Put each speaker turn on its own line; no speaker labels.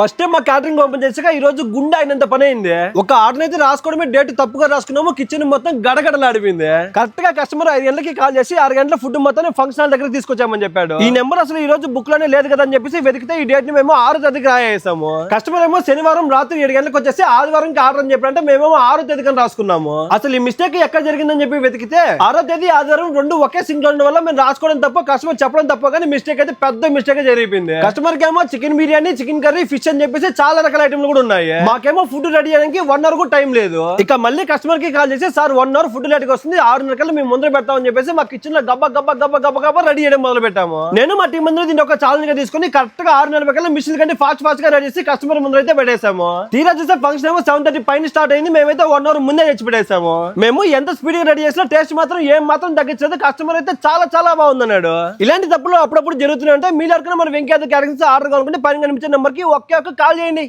First time మా catering open చేసాక ఈ రోజు గుండె అయినంత పని అయింది. ఒక ఆర్డర్ అయితే రాసుకోవడమే డేట్ తప్పుగా రాసుకున్నాము కిచెన్ మొత్తం గడగడలాడిపోయింది కరెక్ట్గా కస్టమర్ ఐదు గంటలకి కాల్ చేసి ఆరు గంటల ఫుడ్ మొత్తం ఫంక్షన్ హాల్ దగ్గర తీసుకొచ్చామని చెప్పాడు. ఈ నెంబర్ అసలు ఈ రోజు బుక్లోనే లేదు కదా అని చెప్పేసి వెతికితే ఈ డేట్ని మేము ఆరు తేదీకి రాయేసాము కస్టమర్ ఏమో శనివారం రాత్రి ఏడు గంటలకు వచ్చేసి ఆదివారం ఆర్డర్ అని చెప్పారంటే మేమేమో ఆరో తేదీకి రాసుకున్నాము. అసలు ఈ మిస్టేక్ ఎక్కడ జరిగిందని చెప్పి వెతికితే ఆరో తేదీ ఆదివారం రెండు ఒకే సింక్ ఉండడం వల్ల మేము రాసుకోవడం తప్ప కస్టమర్ చెప్పడం తప్ప కానీ మిస్టేక్ అయితే పెద్ద మిస్టేక్ జరిగిపోయింది. కస్టమర్కి ఏమో chicken biryani chicken curry fish అని చెప్పేసి చాలా రకాల ఐటమ్లు కూడా ఉన్నాయి. మాకేమో ఫుడ్ రెడీ చేయడానికి వన్ అవర్ కూడా టైం లేదు. ఇక మళ్ళీ కస్టమర్కి కాల్ చేసి sir one hour food late వస్తుంది ఆరున్నర కల్లా మేము ముందర పెడతామని చెప్పేసి మా కిచెన్లో గబ్బ గబ్బ గబ్బ గబ్బ గబ్బ రెడీ చేయడం మొదలు పెట్టాము. నేను మా టీం ముందు దీన్ని ఒక ఛాలెంజ్గా తీసుకుని కరెక్ట్గా ఆరున్నర కల్లా మిషన్ కంటే ఫాస్ట్ ఫాస్ట్గా రెడీ చేసి కస్టమర్ ముందర అయితే పెట్టేసాము తీరా చూస్తే ఫంక్షన్ ఏమో సెవెన్ థర్టీ పైన స్టార్ట్ అయింది. మేమైతే వన్ అవర్ ముందే తెచ్చి పెట్టేసాము మేము ఎంత స్పీడ్గా రెడీ చేసినా టేస్ట్ మాత్రం ఏం మాత్రం తగ్గించలేదు. కస్టమర్ అయితే చాలా చాలా బాగుందన్నాడు ఇలాంటి తప్పులు అప్పుడప్పుడు జరుగుతున్నాయి అంటే మీరు ఎవరికైనా మన వెంకయ్య క్యారెక్టర్స్ ఆర్డర్ కావాలనుకుంటే పైన కనిపించే నెంబర్కి ఒకే ఒక్క కాల్ చేయండి.